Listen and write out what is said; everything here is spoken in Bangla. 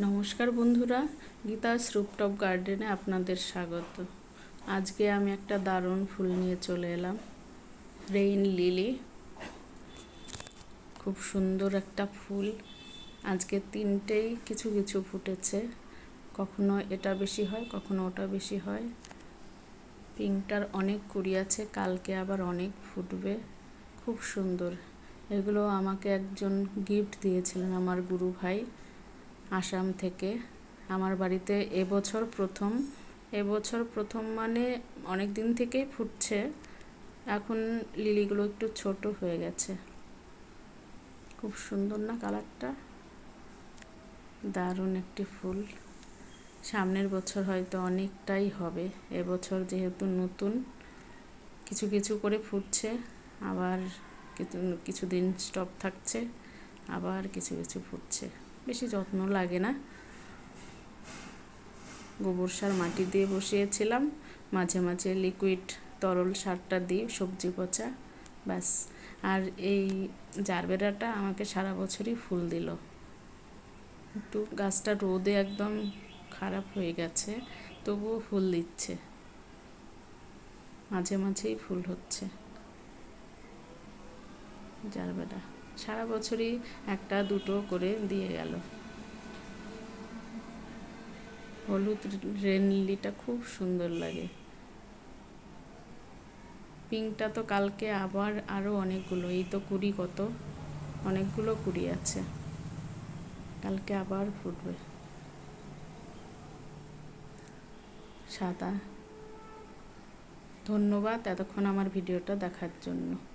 নমস্কার বন্ধুরা, গীতাস রুপটপ গার্ডেনে আপনাদের স্বাগত। আজকে আমি একটা দারুণ ফুল নিয়ে চলে এলাম। রেইন লিলি খুব সুন্দর একটা ফুল। আজকে তিনটেই কিছু কিছু ফুটেছে। কখনো এটা বেশি হয়, কখনো ওটা বেশি হয়। পিঙ্কটার অনেক কুড়ি আছে, কালকে আবার অনেক ফুটবে। খুব সুন্দর। এগুলো আমাকে একজন গিফট দিয়েছিলেন আমার গুরু ভাই। আসাম থেকে। আমার বাড়িতে এবছর প্রথম। এবছর প্রথম মানে অনেক দিন থেকেই ফুটছে। এখন লিলিগুলো একটু ছোট হয়ে গেছে। খুব সুন্দর না কালারটা? দারুণ একটি ফুল। সামনের বছর হয়তো অনেকটাই হবে। এবছর যেহেতু নতুন, কিছু কিছু করে ফুটছে। আবার কিছু কিছুদিন স্টপ থাকছে, আবার কিছু কিছু ফুটছে। বেশি যত্ন লাগে না। গোবর সার মাটি দিয়ে বসিয়েছিলাম। মাঝে মাঝে লিকুইড তরল সারটা দিয়ে সবজি পচা, ব্যাস। আর এই জারবেরাটা আমাকে সারা বছরই ফুল দিল। একটু গাছটা রোদে একদম খারাপ হয়ে গেছে, তবুও ফুল দিচ্ছে। মাঝে মাঝেই ফুল হচ্ছে। জারবেরা। সারা বছরই একটা দুটো করে দিয়ে গেল। হলুদ রেনলিটা খুব সুন্দর লাগে। পিঙ্কটা তো কালকে আবার আরও অনেকগুলো, এই তো কুড়ি কত? অনেকগুলো কুড়ি আছে। কালকে আবার ফুটবে। সাদা। ধন্যবাদ এতক্ষণ আমার ভিডিওটা দেখার জন্য।